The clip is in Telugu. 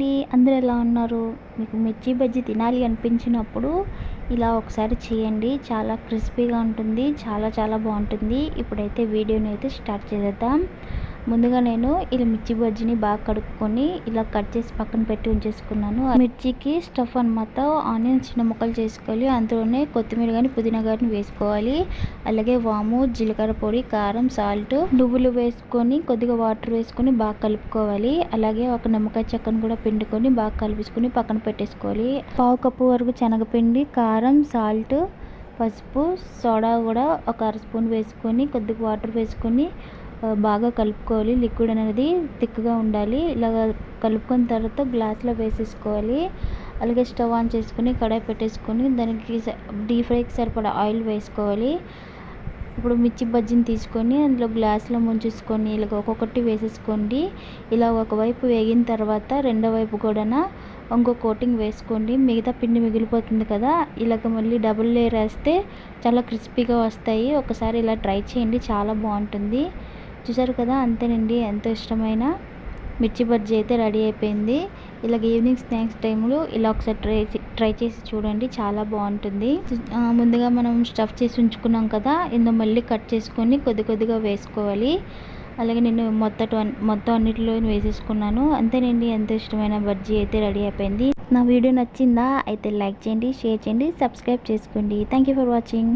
అండి అందరు ఎలా ఉన్నారు? మీకు మిర్చి బజ్జీ తినాలి అనిపించినప్పుడు ఇలా ఒకసారి చేయండి. చాలా క్రిస్పీగా ఉంటుంది. చాలా చాలా బాగుంటుంది. ఇప్పుడైతే వీడియోని అయితే స్టార్ట్ చేసేద్దాం. ముందుగా నేను ఇలా మిర్చి బజ్జీని బాగా కడుక్కొని ఇలా కట్ చేసి పక్కన పెట్టి ఉంచేసుకున్నాను. మిర్చికి స్టఫ్ అనమాట ఆనియన్స్ చిన్న ముక్కలు చేసుకోవాలి. అందులోనే కొత్తిమీర కానీ పుదీనా కానీ వేసుకోవాలి. అలాగే వాము జీలకర్ర పొడి కారం సాల్ట్ నువ్వులు వేసుకొని కొద్దిగా వాటర్ వేసుకొని బాగా కలుపుకోవాలి. అలాగే ఒక నిమ్మకాయ చెక్కను కూడా పిండుకొని బాగా కలిపేసుకొని పక్కన పెట్టేసుకోవాలి. పావు కప్పు వరకు శనగపిండి కారం సాల్ట్ పసుపు సోడా కూడా ఒక అర స్పూన్ వేసుకొని కొద్దిగా వాటర్ వేసుకొని బాగా కలుపుకోవాలి. లిక్విడ్ అనేది థిక్గా ఉండాలి. ఇలాగ కలుపుకున్న తర్వాత గ్లాస్లో వేసేసుకోవాలి. అలాగే స్టవ్ ఆన్ చేసుకొని కడాయి పెట్టేసుకొని దానికి డీప్ ఫ్రైకి సరిపడా ఆయిల్ వేసుకోవాలి. ఇప్పుడు మిర్చి బజ్జీని తీసుకొని అందులో గ్లాస్లో ముంచేసుకొని ఇలాగ ఒక్కొక్కటి వేసేసుకోండి. ఇలా ఒకవైపు వేగిన తర్వాత రెండో వైపు కూడా ఇంకో కోటింగ్ వేసుకోండి. మిగతా పిండి మిగిలిపోతుంది కదా ఇలాగ మళ్ళీ డబుల్ లేయర్ వేస్తే చాలా క్రిస్పీగా వస్తాయి. ఒకసారి ఇలా ట్రై చేయండి. చాలా బాగుంటుంది. చూసారు కదా అంతేనండి. ఎంతో ఇష్టమైన మిర్చి బజ్జీ అయితే రెడీ అయిపోయింది. ఇలాగ ఈవినింగ్ స్నాక్స్ టైంలో ఇలా ఒకసారి ట్రై ట్రై చేసి చూడండి. చాలా బాగుంటుంది. ముందుగా మనం స్టఫ్ చేసి ఉంచుకున్నాం కదా ఇందులో మళ్ళీ కట్ చేసుకొని కొద్ది కొద్దిగా వేసుకోవాలి. అలాగే నేను మొత్తం మొత్తం అన్నిటిలో వేసేసుకున్నాను. అంతేనండి ఎంతో ఇష్టమైన బజ్జీ అయితే రెడీ అయిపోయింది. నా వీడియో నచ్చిందా అయితే లైక్ చేయండి షేర్ చేయండి సబ్స్క్రైబ్ చేసుకోండి. Thank you for watching.